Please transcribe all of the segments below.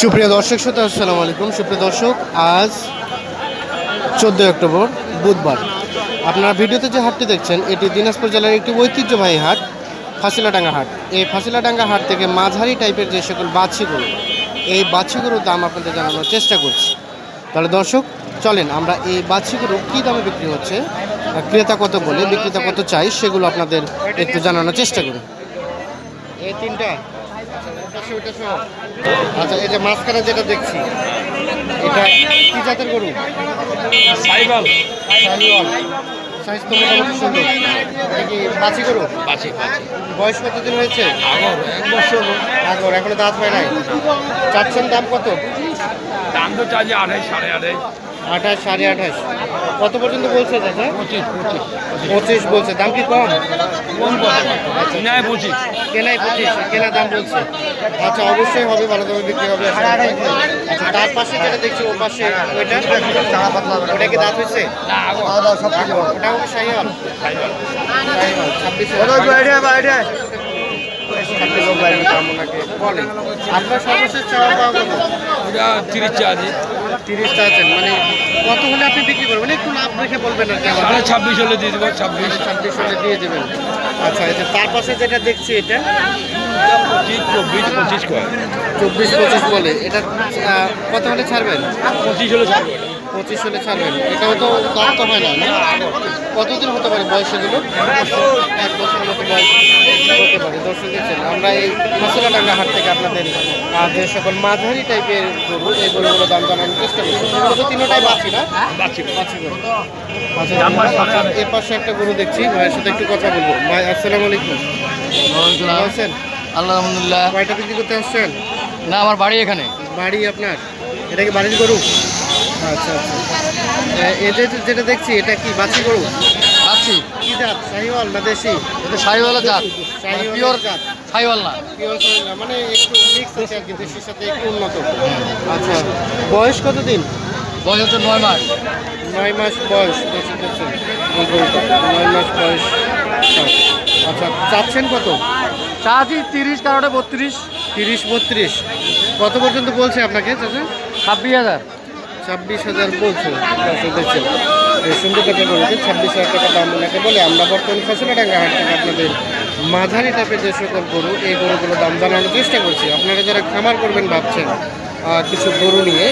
সুপ্রিয় দর্শক শ্রোতা, আসসালামু আলাইকুম। সুপ্রিয় দর্শক, আজ চোদ্দোই অক্টোবর, বুধবার। আপনারা ভিডিওতে যে হাটটি দেখছেন, এটি দিনাজপুর জেলার একটি ঐতিহ্যবাহী হাট, ফাঁসিলাডাঙ্গা হাট। এই ফাঁসিলাডাঙ্গা হাট থেকে মাঝারি টাইপের যে সকল বাচ্চিগুলো এই বাচ্চিগুলোর দাম আপনাদের জানানোর চেষ্টা করছি। তাহলে দর্শক, চলেন আমরা এই বাচ্চিগুলো কী দামে বিক্রি হচ্ছে ক্রেতা কত বলে, বিক্রেতা কত চাই, সেগুলো আপনাদের একটু জানানোর চেষ্টা করি। এই তিনটা। আচ্ছা এই যে মাঝখানে যেটা দেখছি এটা কি জাতের গরু? সাইবাল। শাহিওয়াল সাইজ তো মোটামুটি সুন্দর। এটা কি বাছি গরু? পাশে বয়স কতদিন হয়েছে? আগর এক বছর। আগর এখনও দাঁত হয় নাই? চাচ্ছেন দাম কত? দাম তো চার্জে আঠাইশ সাড়ে আঠাইশ আঠাশ সাড়ে আঠাশ। কত পর্যন্ত বলছে দাদা পঁচিশ পঁচিশ। পঁচিশ বলছে। দাম কি কম? কোন কথা নেয় পঁচিশ। কেনাই পঁচিশ। কেনা দাম বলছে। আচ্ছা অবশ্যই হবে ভালো দামে বিক্রি হবে। আশা আচ্ছা তার পাশে যেটা দেখছি ওর পাশে ওইটা? ওটা কি দাঁত হয়েছে? আগর ওটাও কি শাহিওয়াল বাইরে দাম বলে আপনার সর্বশেষ চাওয়া পাওয়া কত? ওটা তিরিশ আছেন মানে কত হলে আপনি বিক্রি করবেন? একটু লাভ রেখে বলবেন আর কি সাড়ে ছাব্বিশ হলে দিয়ে দেবো ছাব্বিশ। ছাব্বিশ হলে দিয়ে দেবেন। আচ্ছা এই তার পাশে যেটা দেখছি এটা? চব্বিশ পঁচিশ চব্বিশ পঁচিশ বলে। এটা কত হলে ছাড়বেন? পঁচিশ হলে ছাড়বো। এটা। পঁচিশ হলে ছাড়বেন এটাও তো দাম তো হয় না না? কতদিন হতে পারে বয়স এগুলো? এক বছর মতো বয়স হতে পারে দর্শক দেখছেন আমরা এই মশলাডাঙ্গা হাট থেকে আপনাদের যে সকল মাঝারি টাইপের গরু এই গরুগুলো দাম জানানোর চেষ্টা করছি। তো তিনটাই বাছি না? বাছি। গরু। আচ্ছা, আচ্ছা, এর পাশে একটা গরু দেখছি ভাইয়ের সাথে একটু কথা বলব। ভাই আসসালামু আলাইকুম। আছেন? আলহামদুলিল্লাহ। কয়টা বিক্রি করতে আসছেন? না আমার বাড়ি এখানে। বাড়ি আপনার? এটা কি বাড়ির গরু? আচ্ছা আচ্ছা। এদের যেটা দেখছি এটা কি বাছি গরু আছি কি জাত? শাহিওয়াল না দেশি? এটা সাইওয়ালা জাত। পিওর জাত। সাইওয়াল না। পিওর শাহিওয়াল মানে একটু মিক্স আছে আর কি দেশির সাথে একটু উন্নত। আচ্ছা বয়স কতদিন বয়স হচ্ছে নয় মাস। নয় মাস বয়স নয় মাস বয়স। আচ্ছা চাচ্ছেন কত? চাচি তিরিশ কারোটা বত্রিশ। তিরিশ বত্রিশ। কত পর্যন্ত বলছে আপনাকে চাচা? ছাব্বিশ হাজার। ছাব্বিশ হাজার বলছে। এই সুন্দর টাকা বলছে ছাব্বিশ হাজার টাকা দাম ওনাকে বলে আমরা বর্তমান ফসলাডাঙ্গা হাট থেকে আপনাদের মাঝারি টাইপের যে সকল গরু এই গরুগুলো দাম জানানোর চেষ্টা করছি। আপনারা যারা খামার করবেন ভাবছেন কিছু গরু নিয়ে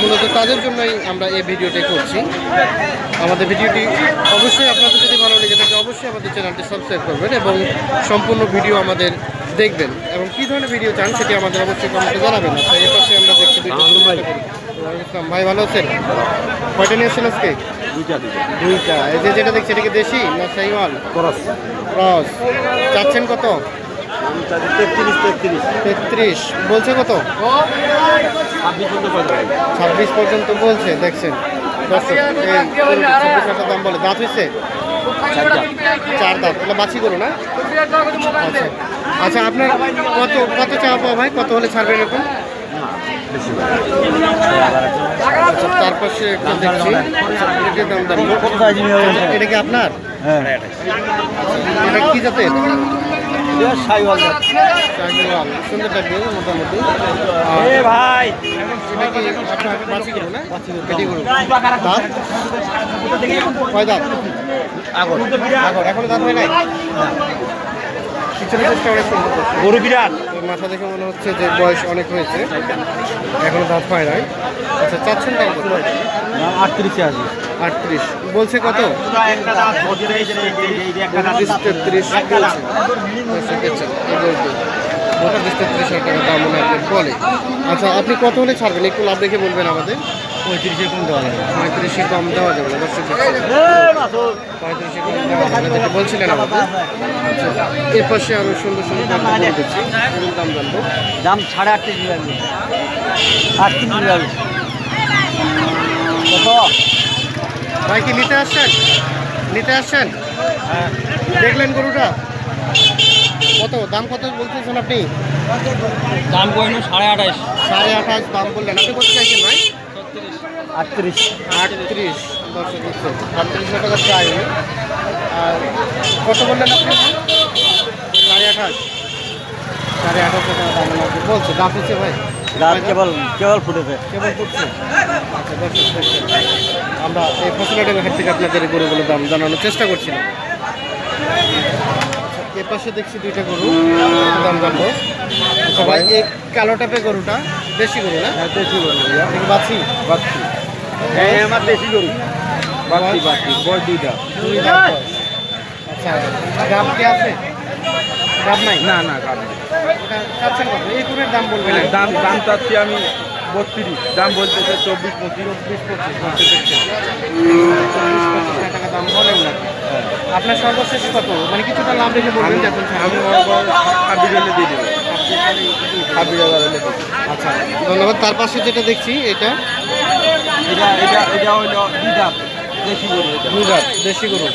মূলত তাদের জন্যই আমরা এই ভিডিওটি করছি। আমাদের ভিডিওটি অবশ্যই আপনাদের যদি ভালো লেগে থাকে অবশ্যই আমাদের চ্যানেলটি সাবস্ক্রাইব করবেন এবং সম্পূর্ণ ভিডিও আমাদের দেখবেন। এবং কী ধরনের ভিডিও চান সেটি আমাদের অবশ্যই কমেন্টে জানাবেন। আচ্ছা এই পাশে আমরা দেখছি দুইটা ভাই ভালো আছেন? কয়টা নিয়ে আসছেন আজকে? দুইটা এই যে যেটা দেখছি এটা কি দেশি না সাইওয়াল? ক্রস। ক্রস। চাচ্ছেন কত? তেত্রিশ তেত্রিশ। তেত্রিশ। বলছে কত? ছাব্বিশ পর্যন্ত বলছে। দেখছেন। ছাব্বিশ দাম বলে। দাঁত হয়েছে চার দাঁত। এগুলো বাছি করো না? আচ্ছা। আচ্ছা আপনার কত কত চাওয়া পাওয়া ভাই? কত হলে ছাড়বেন এরকম? আচ্ছা তার পাশে একটা দেখছি। এটা কি আপনার? এটা কি জাতের? শাহিওয়াল। সুন্দর থাকবে মোটামুটি। ভাই। কয় দাঁত? আগর। আগর। এখনও দাঁত হয় নাই? পিছনে চেষ্টা অনেক সুন্দর গরু বিরাট মাথা দেখে মনে হচ্ছে যে বয়স অনেক হয়েছে এখনও দাঁত হয় নাই আচ্ছা চাচ্ছেন দাম কত আটত্রিশে আছে আটত্রিশ বলছে কত তেত্রিশ বলছে তেত্রিশ টাকা দাম বলে আচ্ছা আপনি কত হলে ছাড়বেন একটু লাভ রেখে বলবেন আমাদের পঁয়ত্রিশে কম দেওয়া যাবে। পঁয়ত্রিশে কম দেওয়া যাবে না দর্শক। পঁয়ত্রিশে কম দেওয়া যাবে যেটা বলছিলেন আমাদের। আচ্ছা, এর পাশে আমি সুন্দর সুন্দর দাম জানব। দাম সাড়ে আটত্রিশ যাবে আটত্রিশ যাবে কত? ভাই কি নিতে আসছেন? নিতে আসছেন? দেখলেন গরুটা? কত? দাম কত বলতেছেন আপনি? দাম কইনো সাড়ে আঠাইশ সাড়ে আঠাশ দাম বললেন। আপনি কত চাইছেন ভাই? আটত্রিশ। আটত্রিশ। টাকা আর কত বললেন আপনি? সাড়ে আঠাশ সাড়ে আঠারোশো টাকা দাম ওনাকে বলছে। দাম হচ্ছে ভাই। কেবল কেবল ফুটেছে। কেবল করছে আচ্ছা আমরা এই ফসলাডাঙ্গা হাট থেকে আপনাদের গরুগুলোর দাম জানানোর চেষ্টা করছিলাম। আচ্ছা, এ পাশে দেখছি দুইটা গরু। দাম জানব। আচ্ছা ভাই এই কালো টাপে গরুটা দেশি গরু না? হ্যাঁ দেশি গরু দেখি বাছি। আমার দেশি গরু। বড় দুইটা। আচ্ছা গাব কি আছে? গাব নাই? না না কারণ এটা চাচ্ছেন কত? এই গরুর দাম বলবেন। দাম দাম চাচ্ছি আমি বত্রিশ। দাম বলতেছে চব্বিশ পঁচিশ। চব্বিশ পঁচিশ বলতে টাকা দাম বলেন না। আপনার সর্বশেষ কত? মানে কিছুটা লাভ রেখে বলবেন আমি হলে দিয়ে দেবো। ছাব্বিশ হাজার হলে আচ্ছা ধন্যবাদ। তার পাশে যেটা দেখছি এটা? এটা এটা এটা হলো দেশি গরু এটা। দুধার দেশি গরু।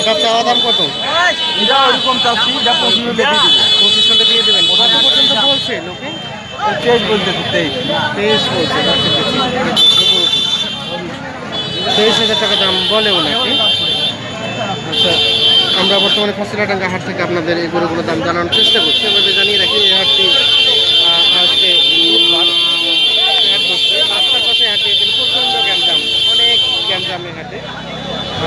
এটা চাওয়া দাম কত? এটা ওরকম চাচ্ছি এটা পঁচিশ হলে দিয়ে দেবো পঁচিশ হলে দিয়ে দেবেন। পর্যন্ত বলছে লোকে। তেইশ বলতেছে তেইশ। তেইশ বলছে তেইশ হাজার টাকা দাম বলে ওনাকে আচ্ছা। আমরা বর্তমানে ফসলাডাঙ্গা হাট থেকে আপনাদের এই গরুগুলোর দাম জানানোর চেষ্টা করছি। আমাদের জানিয়ে রাখি এই হাটটি আজকে রাস্তার পাশে হাটে প্রচণ্ড অনেক এই হাটে।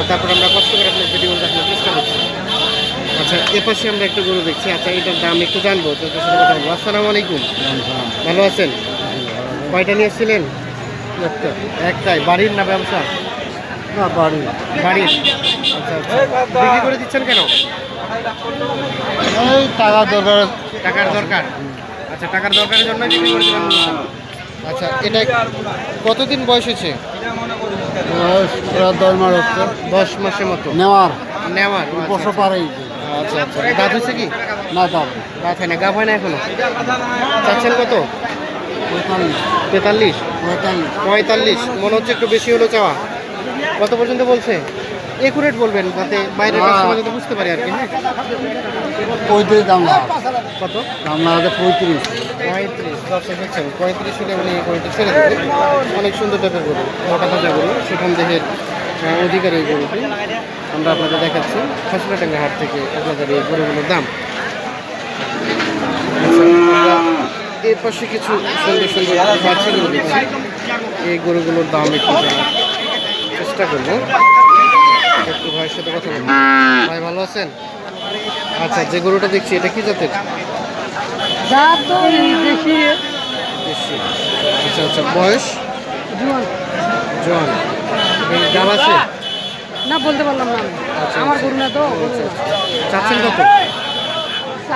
তারপর আমরা কষ্ট করে আপনার ভিডিও দেখানোর চেষ্টা করছি। আচ্ছা এ পাশে আমরা একটু গরু দেখছি। আচ্ছা এটার দাম একটু জানব তো তোর সাথে কথা বলব। আসসালামু আলাইকুম। ভালো আছেন? কয়টা নিয়ে এসেছিলেন একটা। একটাই বাড়ির না ব্যবসা? না বাড়ি। বাড়ির আচ্ছা আচ্ছা। বিক্রি করে দিচ্ছেন কেন? এই দরকার। টাকার দরকার? আচ্ছা টাকার দরকারের জন্য বিক্রি করে দিলাম। আচ্ছা এটা কতদিন বয়স হয়েছে? দশ মাস হচ্ছে। দশ মাসের মতো। নেওয়ার। নেওয়ার আচ্ছা, বছর পারেই। আচ্ছা আচ্ছা। দাঁত হয়েছে কি? না দাঁত হয় না গাভ হয় না এখনও? চাচ্ছেন কত? পঁয়তাল্লিশ। তেতাল্লিশ পঁয়তাল্লিশ। পঁয়তাল্লিশ। মনে হচ্ছে একটু বেশি হলো চাওয়া। কত পর্যন্ত বলছে? একুরেট বলবেন যাতে বাইরের। কাস্টমার যাতে বুঝতে পারে আর কি হ্যাঁ? পঁয়ত্রিশ দাম না কত? দাম হচ্ছে পঁয়ত্রিশ। পঁয়ত্রিশ দর্শক দেখছেন পঁয়ত্রিশ হলে উনি পঁয়ত্রিশ ছেড়ে দেবেন। অনেক সুন্দর টাইপের গরু মোটা তাজা গরু সেখান দেহের অধিকারী এই গরুটি। আমরা আপনাদের দেখাচ্ছি ফসলাটাঙ্গা হাট থেকে আপনাদের এই গরুগুলোর দাম। আচ্ছা, এর পাশে কিছু সুন্দর সুন্দর বাচ্চা গরু দেখছি। এই গরুগুলোর দাম একটু চেষ্টা করব। একটু ভাইয়ের সাথে কথা বলব। ভাই ভালো আছেন? আচ্ছা যে গরুটা দেখছি এটা কি জাতের? আচ্ছা আচ্ছা বয়স? জোয়ান। জন দাম আছে? না বলতে পারলাম না আচ্ছা, আমার আচ্ছা। গরু না তো আচ্ছা। চাচ্ছেন কত?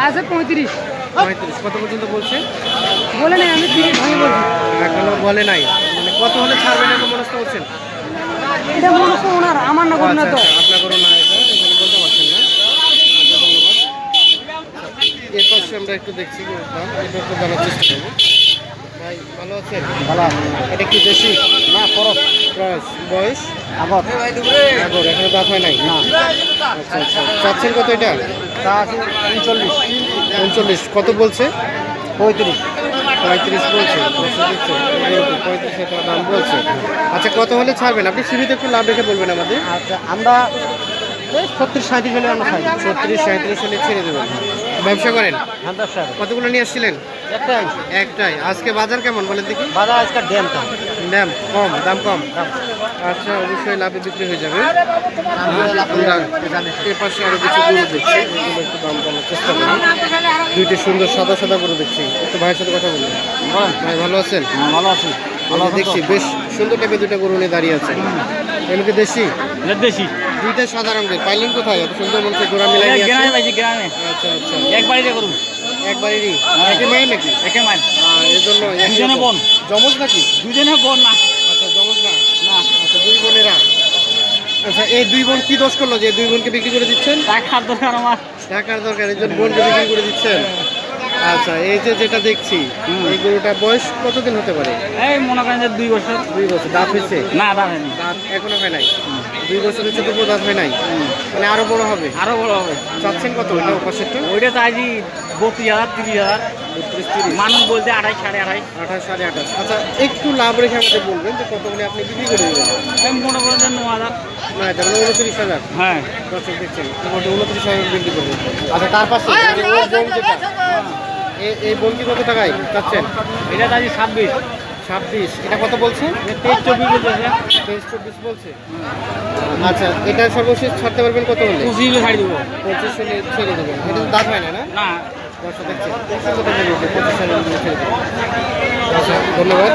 আছে পঁয়ত্রিশ। পঁয়ত্রিশ। কত পর্যন্ত বলছে? বলে নেই আমি তিরিশ ভাঙে বলছি। এখনও বলে নাই। মানে কত হলে ছাড়বেন এরকম মনস্থ করছেন? এটা মনে ওনার আমার না ও, না আচ্ছা, তো। আচ্ছা, আপনার না এটা বলতে পারছেন না। আচ্ছা, এর পাশে আমরা একটু দেখছি গরুর দাম এটা একটু জানার চেষ্টা করব। ভাই ভালো আছেন? ভালো এটা কি দেশি? না খরচ ক্রস বয়স? আবার আগর এখনও দাঁত হয় নাই? না। আচ্ছা আচ্ছা। চাচ্ছেন কত এটা? তা উনচল্লিশ। উনচল্লিশ। কত বলছে? পঁয়ত্রিশ। পঁয়ত্রিশ বলছে পঁয়ত্রিশ দাম বলছে। আচ্ছা কত হলে ছাড়বেন? আপনি সিঁড়িতে একটু লাভ রেখে বলবেন আমাদের। আচ্ছা আমরা ছত্রিশ সাঁত্রিশ হলে আমরা খাই। ছত্রিশ সাঁত্রিশ হলে ছেড়ে দেবেন ব্যবসা করেন? হ্যাঁ ব্যবসা কতগুলো নিয়ে আসছিলেন? একটাই। একটাই। আজকে বাজার কেমন বলেন দেখি? বাজার ড্যাম দাম। কম দাম কম? আচ্ছা অবশ্যই লাভে বিক্রি হয়ে যাবে। আমরা এর পাশে কিছু গরু দেখছি। এগুলো একটু দাম কমার চেষ্টা করি। দুইটি সুন্দর সাদা সাদা গরু দেখছি। একটু ভাইয়ের সাথে কথা বলুন। ভাই ভালো আছেন? হ্যাঁ, ভালো আছি। ভালো দেখছি বেশ সুন্দর টাইপের দুইটা গরু নিয়ে দাঁড়িয়ে আছে। এগুলোকে দেশি? দেশি। দুইটা সাদা রঙের। পাইলেন কোথায়? এত সুন্দর মনে গোড়া মিলাই গ্রামে। গ্রামে। আচ্ছা আচ্ছা। এক বাড়িতে করুন। একবারেরই? একই মায়ের নাকি? একে আহ, এই জন্য দুজনে বোন। জমজ নাকি? দুজনে বোন না। আচ্ছা জমজ না? না আচ্ছা দুই বোনেরা। আচ্ছা এই দুই বোন কি দোষ করল যে দুই বোনকে বিক্রি করে দিচ্ছেন? টাকার দরকার আমার। টাকার দরকার এই জন্য বোনকে বিক্রি করে দিচ্ছেন? আচ্ছা এই যে যেটা দেখছি এই গরুটার বয়স কতদিন হতে পারে? এই মনে করেন যে দুই বছর। দুই বছর দাঁত হয়েছে? না দাঁড়ায়নি দাঁত এখনও হয় নাই? দুই বছর হচ্ছে তবুও দাঁত হয় নাই। মানে আরও বড় হবে। আরও বড় হবে। চাচ্ছেন কত ওইটা পাশেরটা ওইটা চাইছি বত্রিশ হাজার তিরিশ হাজার। বত্রিশ তিরিশ। মানুষ বলতে আড়াই সাড়ে আড়াই। আঠাশ সাড়ে আঠাশ। আচ্ছা একটু লাভ রেখে আমাদের বলবেন যে কত বলে আপনি বিক্রি করে দেবেন? মনে করেন ন হাজার। মানে উনত্রিশ হাজার। হ্যাঁ। দর্শক দেখছেন উনত্রিশ হাজার বিক্রি করবেন। আচ্ছা তার পাশে? এই বোন কত টাকায়? চাচ্ছেন? এটা দাঁড়ি ছাব্বিশ। ছাব্বিশ। এটা কত বলছে? তেইশ চব্বিশ বলছে তেইশ চব্বিশ বলছে। আচ্ছা এটা সর্বশেষ ছাড়তে পারবেন কত হলে? পঁচিশ হলে ছাড়ি দেবো। পঁচিশ হলে ছেড়ে দেবেন। এটা তো দাঁত হয় না? না। দর্শক দেখছে। পঁচিশ হলে ছেড়ে দেবেন। আচ্ছা ধন্যবাদ।